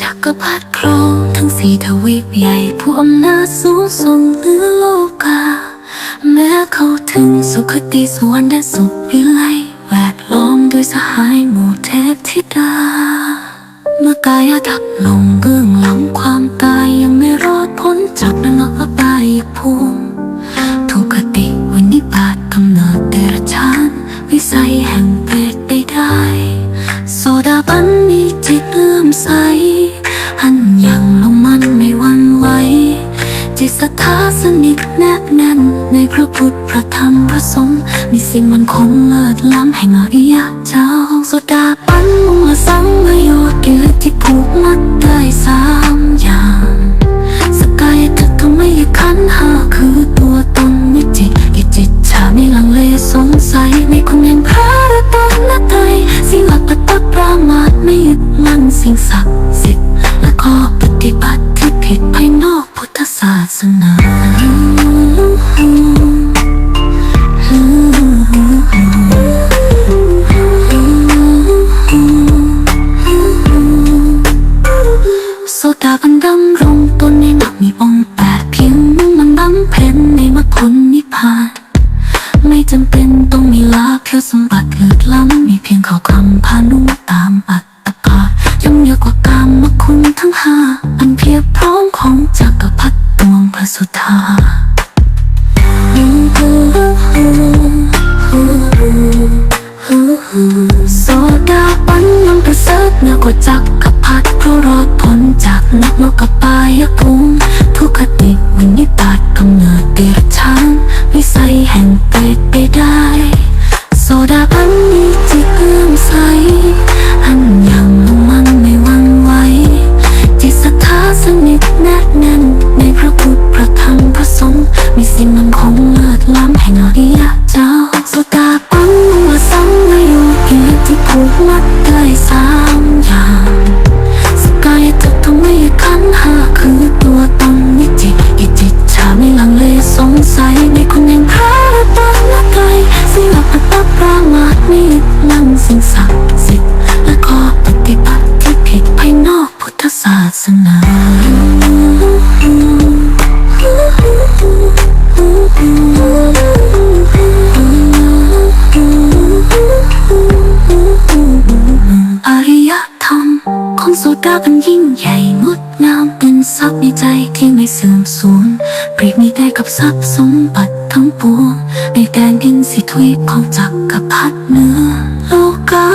จักรพรรดิครงทั้งสี่ทวีปใหญ่ ผู้อำนาจสูงส่งเหนือโลกา แม้เขาถึงสุขติสวรรค์และสุขวิไลแวดล้อมด้วยสหายหมู่เทพธิดา เมื่อกายดับลงเบื้องหลังความ จากนรกอบายภูมิทุกขติวินิบาตกำเนิดเดรัจฉานวิสัยแห่งเปรตไปได้โซดาบันมีจิตเลื่อมใสหันยังลงมันไม่หวันไหวจิตศรัทธาสนิทแนบแน่นในพระพุทธพระธรรมพระสงฆ์มีสิ่งมันคงเลิศล้ำแห่งอริยเจ้าโซดาบันมุ่งละสังมโยชน์เกิด สิ่งศักดิ์สิทธิ์และข้อปฏิบัติที่ผิดภายนอกพุทธศาสนาโซดาบันดำรงตนในหมักมีองค์แปดเพียงมุ่งมันบำเพ็ญในมรรคผลนิพพาน ไม่จำเป็นต้องมีลาภเพียสมบัติเกิดล้ำมีเพียงข้อคำพานุ งหา อันเพียบพร้อมของจักรพรรดิดวงพระสุธาโซดาปันยังประเสริฐเหนือกว่าจัก ใหญ่งดงามเป็นทรัพย์ในใจที่ไม่เสื่อมสูญเปรียบมีได้กับทรัพย์สมบัติทั้งปวงในแดนดินสิทวีของจักรพรรดิเหนือโลกา